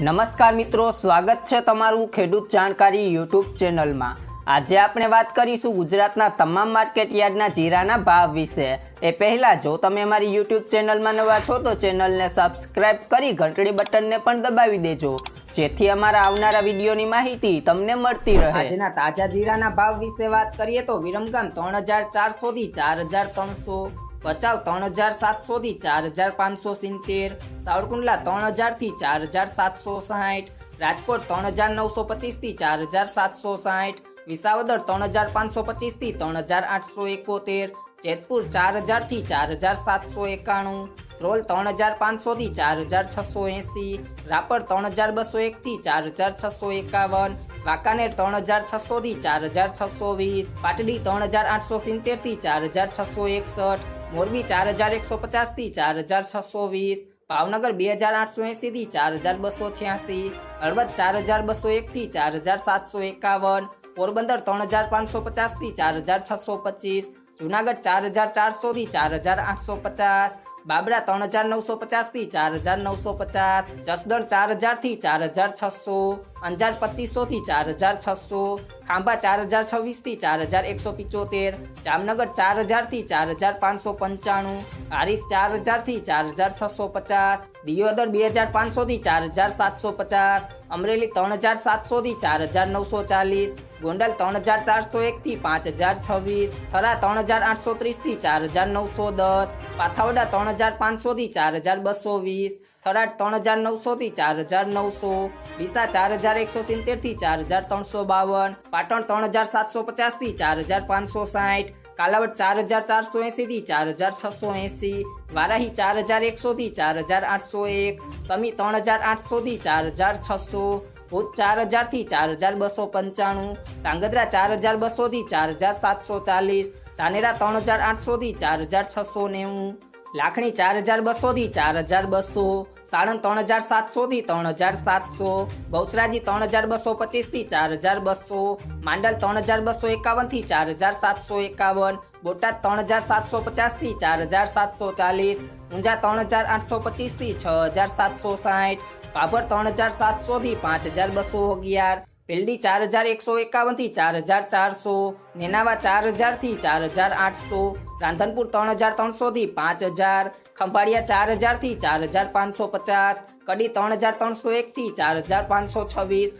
નમસ્કાર મિત્રો, સ્વાગત છે તમારું ખેડૂત જાણકારી યુટ્યુબ ચેનલમાં. આજે આપણે વાત કરીશું ગુજરાતના તમામ માર્કેટ યાર્ડના જીરાના ભાવ વિશે. એ પહેલા જો તમે અમારી યુટ્યુબ ચેનલમાં નવા છો, તો ચેનલને સબસ્ક્રાઇબ કરી ઘંટડી બટનને પણ દબાવી દેજો, જેથી અમારા આવનારા વિડીયોની માહિતી તમને મળતી રહે. આજના તાજા જીરાના ભાવ વિશે વાત કરીએ તો વિરમગામ ત્રણ હજાર ચારસો થી ચાર હજાર ત્રણસો ભચાઉ ત્રણ હજાર સાતસો થી ચાર હજાર પાંચસો સિત્તેર, સાવરકુંડલા ત્રણ હજારથી ચાર હજાર સાતસો સાઠ, રાજકોટ ત્રણ હજાર નવસો પચીસથી ચાર હજાર સાતસો સાઠ, વિસાવદર ત્રણ હજાર પાંચસો પચીસથી ત્રણ હજાર આઠસો એકોતેર, જેતપુર ચાર હજારથી ચાર હજાર સાતસો એકાણું, ધ્રોલ ત્રણ હજાર પાંચસો થી ચાર હજાર છસો એસી, રાપર ત્રણ હજાર બસો એક થી ચાર હજાર છસો એકાવન, વાંકાનેર ત્રણ હજાર છસો થી ચાર હજાર છસો વીસ, પાટડી ત્રણ હજાર આઠસો સિત્તેરથી ચાર હજાર છસો એકસઠ મોરબી ચાર હજાર એકસો પચાસથી ચાર હજાર છસો વીસ, ભાવનગર બે હજાર આઠસો એસી થી ચાર હજાર બસો છ્યાસી, હળવદ ચાર હજાર બસો એક થી ચાર હજાર સાતસો એકાવન, પોરબંદર ત્રણ હજાર પાંચસો પચાસથી ચાર હજાર છસો પચીસ, જુનાગઢ ચાર હજાર ચારસો થી ચાર હજાર આઠસો પચાસ બાબરા ત્રણ હજાર નવસો પચાસથી ચાર હજાર નવસો પચાસ, જસદણ ચાર હજારથી ચાર હજાર છસો, અંજાર પચીસો થી ચાર હજાર છસો, ખાંભા ચાર હજાર છવ્વીસથી ચાર હજાર એકસો પિચોતેર, જામનગર ચાર હજારથી ચાર હજાર પાંચસો પંચાણું, હારીસ ચાર હજારથી ચાર હજાર છસો પચાસ, દિયોદર બે હજાર પાંચસો થી ચાર હજાર સાતસો પચાસ, અમરેલી ત્રણ હજાર સાતસો થી ચાર હજાર નવસો ચાલીસ ગોંડલ ત્રણ હજાર ચારસો એક થી પાંચ હજાર છવ્વીસ થરા ત્રણ હજાર આઠસો ત્રીસથી ચાર હજાર નવસો દસ પાથાવડા ત્રણ હજાર પાંચસો થી ચાર હજાર બસો વીસ થરાદ ત્રણ હજાર નવસો થી ચાર હજાર નવસો ડીસા ચાર હજાર એકસો સિત્તેરથી ચાર હજાર ત્રણસો બાવન પાટણ ત્રણ હજાર સાતસો પચાસથી ચાર હજાર પાંચસો સાઠ કાલાવડ ચાર હજાર ચારસો એસી થી ચાર હજાર છસો એસી વારાહી ચાર હજાર એકસો થી ચાર હજાર આઠસો એક સમી ત્રણ હજાર આઠસો થી ચાર હજાર છસો ભુજ ચાર હજારથી ચાર હજાર બસો પંચાણું ધાંગધ્રા ચાર હજાર બસો થી ચાર હજાર સાતસો ચાલીસ ધાનેરા ત્રણ હજાર આઠસો થી ચાર હજાર છસો નેવું લાખણી ચાર હજાર બસો થી ચાર હજાર બસો સાણંદ ત્રણ હજાર સાતસો થી ત્રણ હજાર સાતસો બહુચરાજી ત્રણ હજાર બસો પચીસથી ચાર હજાર બસો માંડલ ત્રણ હજાર બસો એકાવનથી ચાર હજાર સાતસો એકાવન બોટાદ ત્રણ હજાર સાતસો પચાસથી ચાર હજાર સાતસો ચાલીસ ઊંઝા ત્રણ હજાર આઠસો પચીસથી છ હજાર સાતસો સાઠ પાભર ત્રણ હજાર સાતસો થી પાંચ હજાર બસો અગિયાર, પેલડી ચાર હજાર એકસો એકાવનથી ચાર હજાર ચારસો, નેનાવા ચાર હજારથી ચાર હજાર આઠસો, રાંધનપુર ત્રણ હજાર ત્રણસો થી પાંચ હજાર, ખંભાળિયા ચાર હજારથી ચાર હજાર પાંચસો પચાસ, કડી ત્રણ હજાર ત્રણસો એક થી ચાર હજાર પાંચસો છવ્વીસ